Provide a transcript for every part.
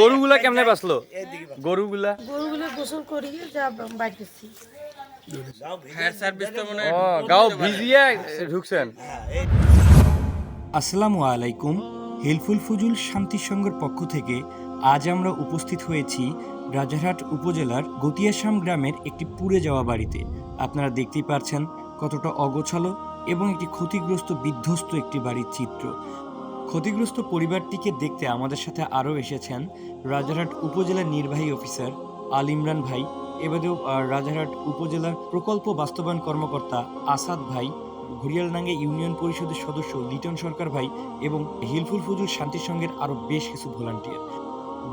গরুগুলা কেমনে বাঁচলো? গরুগুলা? গরুগুলো গোসল করিয়ে যা মনে গাও ভিজিয়ে ঢুকছেন। আসসালামু আলাইকুম হেলফুল ফুজুল শান্তি সংঘের পক্ষ থেকে আজ আমরা উপস্থিত হয়েছি রাজারহাট উপজেলার গতিয়াশাম গ্রামের একটি পুড়ে যাওয়া বাড়িতে। আপনারা দেখতেই পারছেন কতটা অগোছালো এবং একটি ক্ষতিগ্রস্ত বিধ্বস্ত একটি বাড়ির চিত্র। ক্ষতিগ্রস্ত পরিবারটিকে দেখতে আমাদের সাথে আরও এসেছেন রাজারহাট উপজেলার নির্বাহী অফিসার আল ইমরান ভাই এবারেও রাজারহাট উপজেলার প্রকল্প বাস্তবায়ন কর্মকর্তা আসাদ ভাই ঘুরিয়ালডাঙ্গে ইউনিয়ন পরিষদের সদস্য লিটন সরকার ভাই এবং হিলফুল ফজুল শান্তি সংঘের আরও বেশ কিছু ভলান্টিয়ার।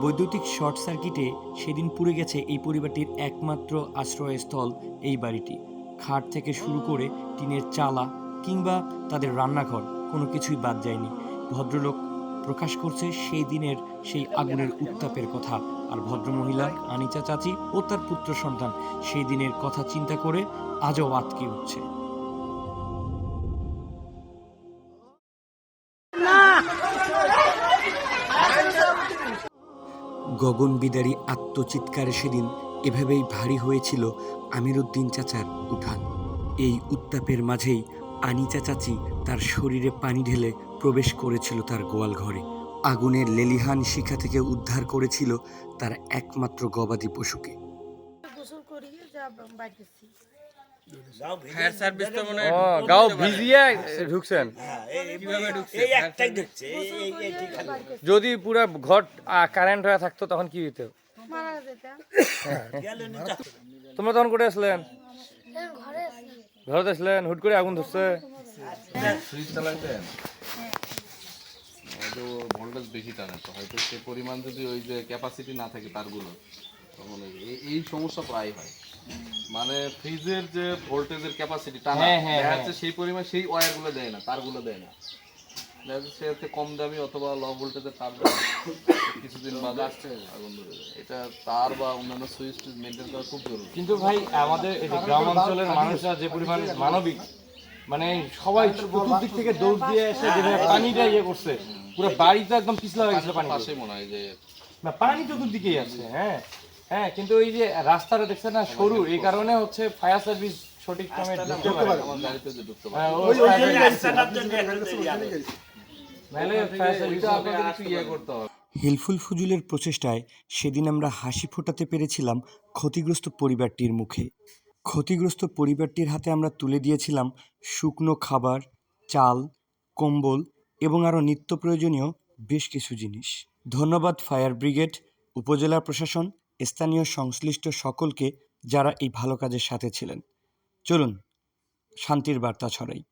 বৈদ্যুতিক শর্ট সার্কিটে সেদিন পুড়ে গেছে এই পরিবারটির একমাত্র আশ্রয়স্থল এই বাড়িটি। খাট থেকে শুরু করে টিনের চালা কিংবা তাদের রান্নাঘর কোনো কিছুই বাদ যায়নি। ভদ্রলোক প্রকাশ করছে সেই দিনের সেই আগুনের উত্তাপের কথা। আর ভদ্রমহিলা, আনিচা চাচি ও তার পুত্র সন্তান সেই দিনের কথা চিন্তা করে আজও আতকে উঠছে। গগন বিদারী আত্মচিৎকারে সেদিন এভাবেই ভারী হয়েছিল আমিরুদ্দিন চাচার উঠান। এই উত্তাপের মাঝেই আনিচা চাচি তার শরীরে পানি ঢেলে প্রবেশ করেছিল তার গোয়াল ঘরে। আগুনের লেলিহান শিখা থেকে উদ্ধার করেছিল তার একমাত্র গবাদি পশুকে। গোসল করিয়ে যা বাড়তেছি ফায়ার সার্ভিস তো মনে গাও ভিজিয়ে ঢুকছেন। এই একটাই খালি। যদি পুরো ঘর কারেন্ট হয়ে থাকতো তখন কি হতো মারা যেতাম গেলে নি তা- তোমরা তখন করে আসলেন? ঘরে আসলেন হুট করে আগুন ধরছে। সুইচ চালাইতেন হয়তো ভোল্টেজ বেশি টানে তো হয়তো সে পরিমাণ যদি ওই যে ক্যাপাসিটি না থাকে তারগুলো তখন এই- সমস্যা প্রায় হয় মানে ফ্রিজের যে ভোল্টেজের ক্যাপাসিটি টানা হ্যাঁ, হ্যাঁ, দেখা হ্যাঁ। যাচ্ছে সেই পরিমাণ সেই ওয়্যারগুলো দেয় না তারগুলো দেয় না দেখা যাচ্ছে সে কম দামি অথবা লো ভোল্টেজের তার দেয়। কিছুদিন বাদে আগুন ধরে এটা তার বা অন্যান্য সুইচ মেনটেন করা খুব জরুরি কিন্তু ভাই আমাদের গ্রাম অঞ্চলের মানুষরা যে পরিমাণ মানবিক মানে সবাই চতুর্দিক থেকে দৌড় দিয়ে এসে যেভাবে পানিটা ইয়ে করছে পুরো বাড়িতে একদম পিছলা হয়ে গেছিল পানি মনে হয় যে না পানি চতুর্দিকেই আছে হ্যাঁ। হ্যাঁ কিন্তু এই যে রাস্তাটা দেখছেন না সরু এই কারণে হচ্ছে ফায়ার সার্ভিস সঠিক টাইমে ঢুকতে পারে। হ্যাঁ, ওই ইয়ে হিলফুল ফুজুলের প্রচেষ্টায় সেদিন আমরা হাসি ফোটাতে পেরেছিলাম ক্ষতিগ্রস্ত পরিবারটির মুখে। ক্ষতিগ্রস্ত পরিবারটির হাতে আমরা তুলে দিয়েছিলাম শুকনো খাবার, চাল, কম্বল এবং আরও নিত্য প্রয়োজনীয় বেশ কিছু জিনিস। ধন্যবাদ ফায়ার ব্রিগেড, উপজেলা প্রশাসন, স্থানীয় সংশ্লিষ্ট সকলকে যারা এই ভালো কাজের সাথে ছিলেন। চলুন, শান্তির বার্তা ছড়াই।